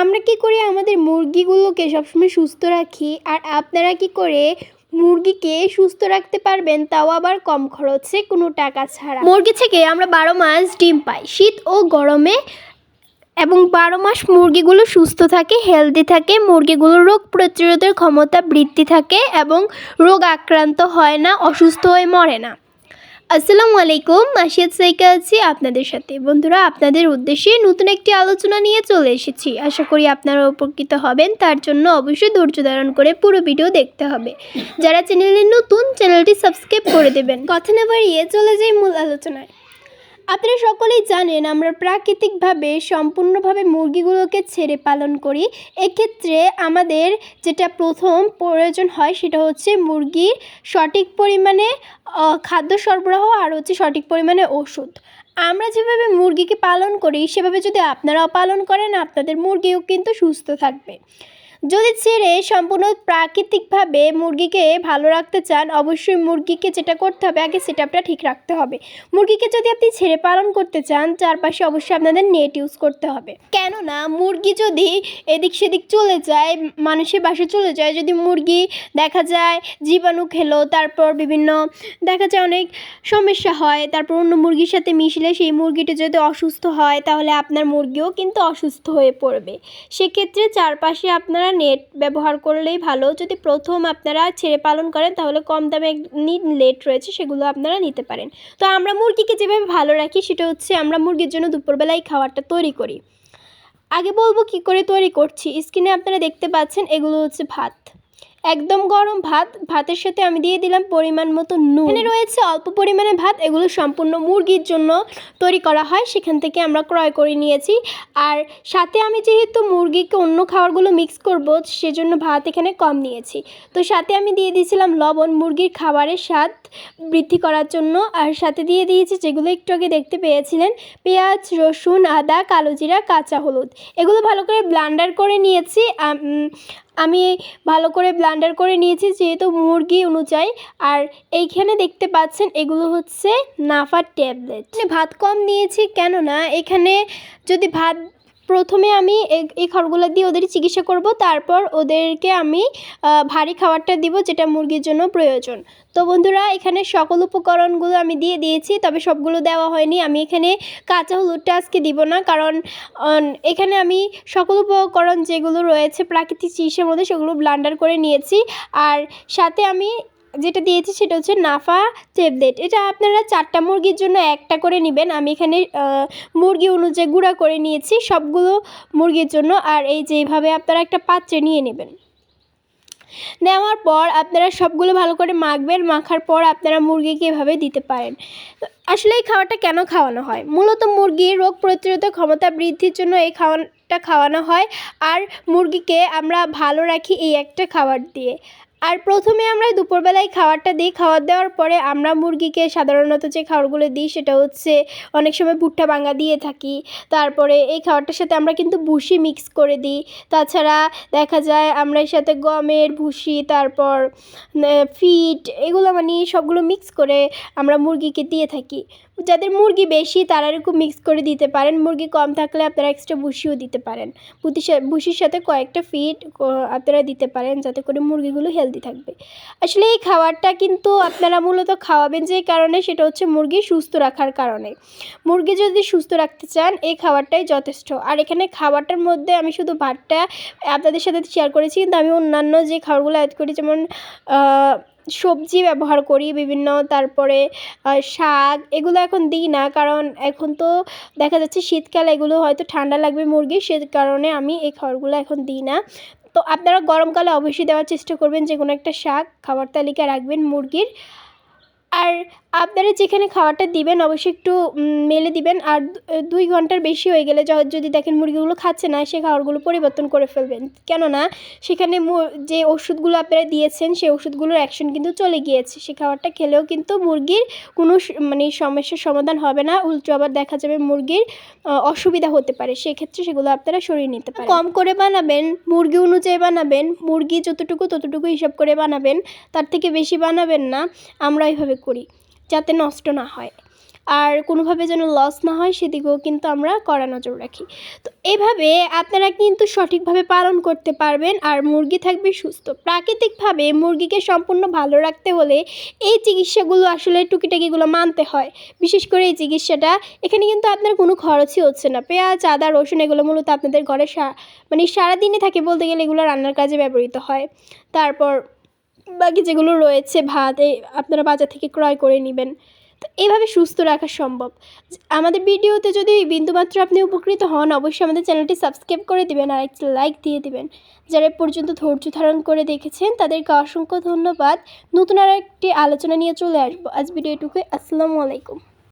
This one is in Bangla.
আমরা কি করে আমাদের মুরগিগুলোকে সবসময় সুস্থ রাখি? আর আপনারা কি করে মুরগিকে সুস্থ রাখতে পারবেন তাও আবার কম খরচে কোনো টাকা ছাড়া? মুরগি থেকে আমরা বারো মাস ডিম পাই। শীত ও গরমে এবং বারো মাস মুরগিগুলো সুস্থ থাকে হেলদি থাকে, মুরগিগুলোর রোগ প্রতিরোধের ক্ষমতা বৃদ্ধি থাকে এবং রোগ আক্রান্ত হয় না, অসুস্থ হয়ে মরে না। আসসালামু আলাইকুম, মাসিয়াত সাইকা আছি আপনাদের সাথে। বন্ধুরা, আপনাদের উদ্দেশ্যে নতুন একটি আলোচনা নিয়ে চলে এসেছি। আশা করি আপনারা উপকৃত হবেন, তার জন্য অবশ্যই ধৈর্য ধারণ করে পুরো ভিডিও দেখতে হবে। যারা চ্যানেলে নতুন, চ্যানেলটি সাবস্ক্রাইব করে দেবেন। কথা না বাড়িয়ে চলে যাই মূল আলোচনায়। আপনারা সকলেই জানেন, আমরা প্রাকৃতিকভাবে সম্পূর্ণভাবে মুরগিগুলোকে ছেড়ে পালন করি। এক্ষেত্রে আমাদের যেটা প্রথম প্রয়োজন হয় সেটা হচ্ছে মুরগির সঠিক পরিমাণে খাদ্য সরবরাহ আর হচ্ছে সঠিক পরিমাণে ওষুধ। আমরা যেভাবে মুরগিকে পালন করি, সেভাবে যদি আপনারাও পালন করেন, আপনাদের মুরগিও কিন্তু সুস্থ থাকবে। যদি ছেড়ে সম্পূর্ণ প্রাকৃতিকভাবে মুরগিকে ভালো রাখতে চান, অবশ্যই মুরগিকে যেটা করতে হবে, আগে সেটআপটা ঠিক রাখতে হবে। মুরগিকে যদি আপনি ছেড়ে পালন করতে চান, চারপাশে অবশ্যই আপনাদের নেট ইউজ করতে হবে। কেননা, মুরগি যদি এদিক সেদিক চলে যায়, মানুষের বাসা চলে যায়, যদি মুরগি দেখা যায় জীবাণু খেলো, তারপর বিভিন্ন দেখা যায় অনেক সমস্যা হয়, তারপর অন্য মুরগির সাথে মিশলে সেই মুরগিটা যদি অসুস্থ হয়, তাহলে আপনার মুরগিও কিন্তু অসুস্থ হয়ে পড়বে। সেক্ষেত্রে চারপাশে আপনারা নেট ব্যবহার করলেই ভালো। যদি প্রথম আপনারা ছেড়ে পালন করেন, তাহলে কম দামে নেট রয়েছে, সেগুলো আপনারা নিতে পারেন। তো আমরা মুরগিকে যেভাবে ভালো রাখি, সেটা হচ্ছে আমরা মুরগির জন্য দুপুরবেলায় খাবারটা তৈরি করি। আগে বলব কি করে তৈরি করছি? স্ক্রিনে আপনারা দেখতে পাচ্ছেন, এগুলো হচ্ছে ভাত। একদম গরম ভাত, ভাতের সাথে আমি দিয়ে দিলাম পরিমাণ মতো নুন। এখানে রয়েছে অল্প পরিমাণে ভাত, এগুলো সম্পূর্ণ মুরগির জন্য তৈরি করা হয়, সেখান থেকে আমরা ক্রয় করে নিয়েছি। আর সাথে আমি যেহেতু মুরগিকে অন্য খাবারগুলো মিক্স করব, সেজন্য ভাত এখানে কম নিয়েছি। তো সাথে আমি দিয়ে দিয়েছিলাম লবণ, মুরগির খাবারের স্বাদ। বৃদ্ধি করার জন্য। আর সাথে দিয়ে দিয়েছি যেগুলো একটু আগে দেখতে পেয়েছিলেন, পেঁয়াজ, রসুন, আদা কালো জিরা কাঁচা হলুদ। এগুলো ভালো করে ব্লান্ডার করে নিয়েছি। আমি ভালো করে ব্লান্ডার করে নিয়েছি যেহেতু মুরগি অনুযায়ী। আর এইখানে দেখতে পাচ্ছেন এগুলো হচ্ছে নাফার ট্যাবলেট। ভাত কম নিয়েছি কেননা এখানে যদি ভাত প্রথমে আমি এই- খাবারগুলো দিয়ে ওদের চিকিৎসা করব, তারপর ওদেরকে আমি ভারী খাবারটা দিব যেটা মুরগির জন্য প্রয়োজন। তো বন্ধুরা, এখানে সকল উপকরণগুলো আমি দিয়ে দিয়েছি, তবে সবগুলো দেওয়া হয়নি। আমি এখানে কাঁচা হলুদটা আজকে দিব না, কারণ এখানে আমি সকল উপকরণ যেগুলো রয়েছে, প্রাকৃতিক চিকিৎসার মধ্যে সেগুলো ব্লান্ডার করে নিয়েছি। আর সাথে আমি যেটা দিয়েছি সেটা হচ্ছে নাফা ট্যাবলেট এটা আপনারা চারটা মুরগির জন্য একটা করে নেবেন। আমি এখানে মুরগি অনুযায়ী গুঁড়া করে নিয়েছি সবগুলো মুরগির জন্য। আর এই যে এইভাবে আপনারা একটা পাত্রে নিয়ে নেবেন। নেওয়ার পর আপনারা সবগুলো ভালো করে মাখবেন। মাখার পর আপনারা মুরগিকে এভাবে দিতে পারেন। আসলে এই খাবারটা কেন খাওয়ানো হয়? মূলত মুরগির রোগ প্রতিরোধক ক্ষমতা বৃদ্ধির জন্য এই খাওয়ানটা খাওয়ানো হয়। আর মুরগিকে আমরা ভালো রাখি এই একটা খাবার দিয়ে। আর প্রথমে আমরা দুপুরবেলায় খাবারটা দিই। খাবার দেওয়ার পরে আমরা মুরগিকে সাধারণত যে খাবারগুলো দিই সেটা হচ্ছে অনেক সময় ভুট্টা বাঙ্গা দিয়ে থাকি। তারপরে এই খাবারটার সাথে আমরা কিন্তু ভুসি মিক্স করে দিই। তাছাড়া দেখা যায় আমরা এর সাথে গমের ভুসি, তারপর ফিট এগুলো মানে সবগুলো মিক্স করে আমরা মুরগিকে দিয়ে থাকি। যাদের মুরগি বেশি, তারা এরকম মিক্স করে দিতে পারেন। মুরগি কম থাকলে আপনারা এক্সট্রা ভুসিও দিতে পারেন। ভুসির সাথে কয়েকটা ফিট আপনারা দিতে পারেন যাতে করে মুরগিগুলো হেলদি থাকবে। আসলে এই খাবারটা কিন্তু আপনারা মূলত খাওয়াবেন যে কারণে, সেটা হচ্ছে মুরগি সুস্থ রাখার কারণে। মুরগি যদি সুস্থ রাখতে চান, এই খাবারটাই যথেষ্ট। আর এখানে খাবারটার মধ্যে আমি শুধু ভাতটা আপনাদের সাথে শেয়ার করেছি, কিন্তু আমি অন্যান্য যে খাবারগুলো অ্যাড করি যেমন সবজি ব্যবহার করি, বিভিন্ন তারপরে শাক এগুলো এখন দিই না কারণ এখন তো দেখা যাচ্ছে শীতকালে এগুলো হয়তো ঠান্ডা লাগবে মুরগি সে কারণে আমি এই খাবারগুলো এখন দিই না। তো আপনারা গরমকালে অবশ্যই দেওয়ার চেষ্টা করবেন যে কোনো একটা শাক খাবার তালিকায় রাখবেন মুরগির। আর আপনারা যেখানে খাবারটা দিবেন, অবশ্যই একটু মেলে দিবেন। আর দুই ঘণ্টার বেশি হয়ে গেলে যদি দেখেন মুরগিগুলো খাচ্ছে না সেই খাবারগুলো পরিবর্তন করে ফেলবেন। কেননা, সেখানে যে ওষুধগুলো আপনারা দিয়েছেন সেই ওষুধগুলোর অ্যাকশন কিন্তু চলে গিয়েছে। সেই খাবারটা খেলেও কিন্তু মুরগির কোনো মানে সমস্যার সমাধান হবে না। উল্টো আবার দেখা যাবে মুরগির অসুবিধা হতে পারে। সেক্ষেত্রে সেগুলো আপনারা সরিয়ে নিতে পারেন। কম করে বানাবেন, মুরগি অনুযায়ী বানাবেন, মুরগি যতটুকু ততটুকু হিসাব করে বানাবেন, তার থেকে বেশি বানাবেন না। আমরা এইভাবে করি, যাতে নষ্ট না হয়। আর কোনোভাবে যেন লস না হয়, সেদিকেও কিন্তু আমরা কড়া নজর রাখি। তো এভাবে আপনারা কিন্তু সঠিকভাবে পালন করতে পারবেন আর মুরগি থাকবে সুস্থ। প্রাকৃতিকভাবে মুরগিকে সম্পূর্ণ ভালো রাখতে হলে এই চিকিৎসাগুলো আসলে টুকিটাকিগুলো মানতে হয়। বিশেষ করে এই চিকিৎসাটা, এখানে কিন্তু আপনার কোনো খরচই হচ্ছে না। পেঁয়াজ, আদা, রসুন এগুলো মূলত আপনাদের ঘরে সা মানে সারাদিনে থাকে বলতে গেলে এগুলো রান্নার কাজে ব্যবহৃত হয়। তারপর বাকি যেগুলো রয়েছে ভাত, এই আপনারা বাজার থেকে ক্রয় করে নেবেন। তো এইভাবে সুস্থ রাখা সম্ভব। আমাদের ভিডিওতে যদি বিন্দুমাত্র আপনি উপকৃত হন, অবশ্যই আমাদের চ্যানেলটি সাবস্ক্রাইব করে দেবেন আর একটি লাইক দিয়ে দেবেন। যারা পর্যন্ত ধৈর্য ধারণ করে দেখেছেন, তাদেরকে অসংখ্য ধন্যবাদ। নতুন আর একটি আলোচনা নিয়ে চলে আসব। আজ ভিডিও এটুকুই আসসালামু আলাইকুম।